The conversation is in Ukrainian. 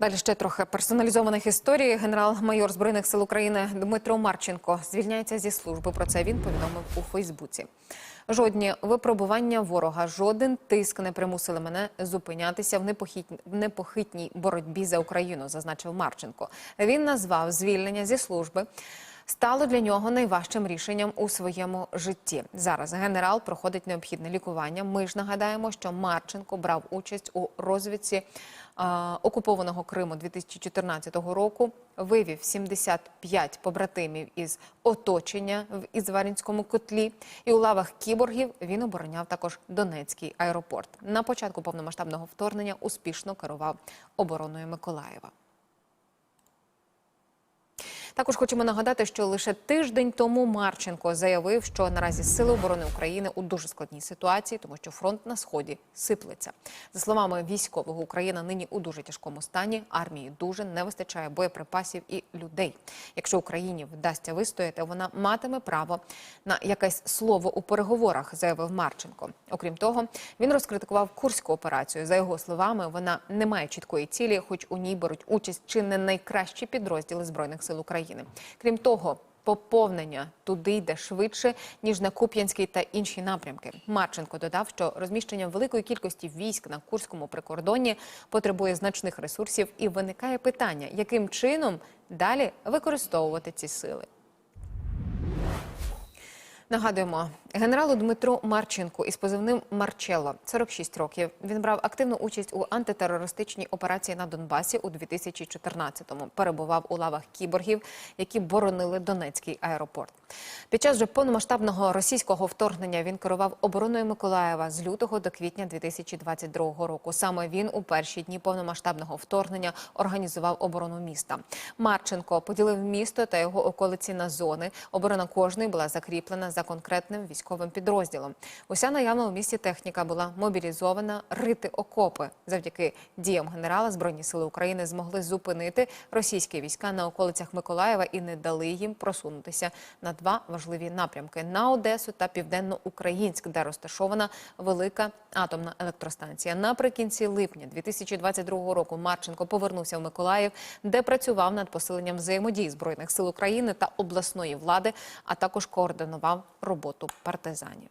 Далі ще трохи персоналізованих історій. Генерал-майор збройних сил України Дмитро Марченко звільняється зі служби. Про це він повідомив у Фейсбуці. Жодні випробування ворога, жоден тиск не примусили мене зупинятися в непохитній, боротьбі за Україну, зазначив Марченко. Він назвав звільнення зі служби. Стало для нього найважчим рішенням у своєму житті. Зараз генерал проходить необхідне лікування. Ми ж нагадаємо, що Марченко брав участь у розвідці а, окупованого Криму 2014 року. Вивів 75 побратимів із оточення в Ізварінському котлі. І у лавах кіборгів він обороняв також Донецький аеропорт. На початку повномасштабного вторгнення успішно керував обороною Миколаєва. Також хочемо нагадати, що лише тиждень тому Марченко заявив, що наразі сили оборони України у дуже складній ситуації, тому що фронт на сході сиплеться. За словами військового, Україна нині у дуже тяжкому стані. Армії дуже не вистачає боєприпасів і людей. Якщо Україні вдасться вистояти, вона матиме право на якесь слово у переговорах, заявив Марченко. Окрім того, він розкритикував курську операцію. За його словами, вона не має чіткої цілі, хоч у ній беруть участь чи не найкращі підрозділи збройних сил України. Крім того, поповнення туди йде швидше ніж на Куп'янський та інші напрямки. Марченко додав, що розміщення великої кількості військ на курському прикордонні потребує значних ресурсів, і виникає питання, яким чином далі використовувати ці сили. Нагадуємо, генералу Дмитру Марченку із позивним Марчелло 46 років. Він брав активну участь у антитерористичній операції на Донбасі у 2014-му. Перебував у лавах кіборгів, які боронили Донецький аеропорт. Під час же повномасштабного російського вторгнення він керував обороною Миколаєва з лютого до квітня 2022 року. Саме він у перші дні повномасштабного вторгнення організував оборону міста. Марченко поділив місто та його околиці на зони. Оборона кожної була закріплена за конкретним військовим підрозділом. Уся наявна у місті техніка була мобілізована рити окопи. Завдяки діям генерала збройні сили України змогли зупинити російські війська на околицях Миколаєва і не дали їм просунутися на два важливі напрямки на Одесу та Південно-Українськ, де розташована велика атомна електростанція. Наприкінці липня 2022 року Марченко повернувся в Миколаїв, де працював над посиленням взаємодії збройних сил України та обласної влади, а також координував роботу партизанів.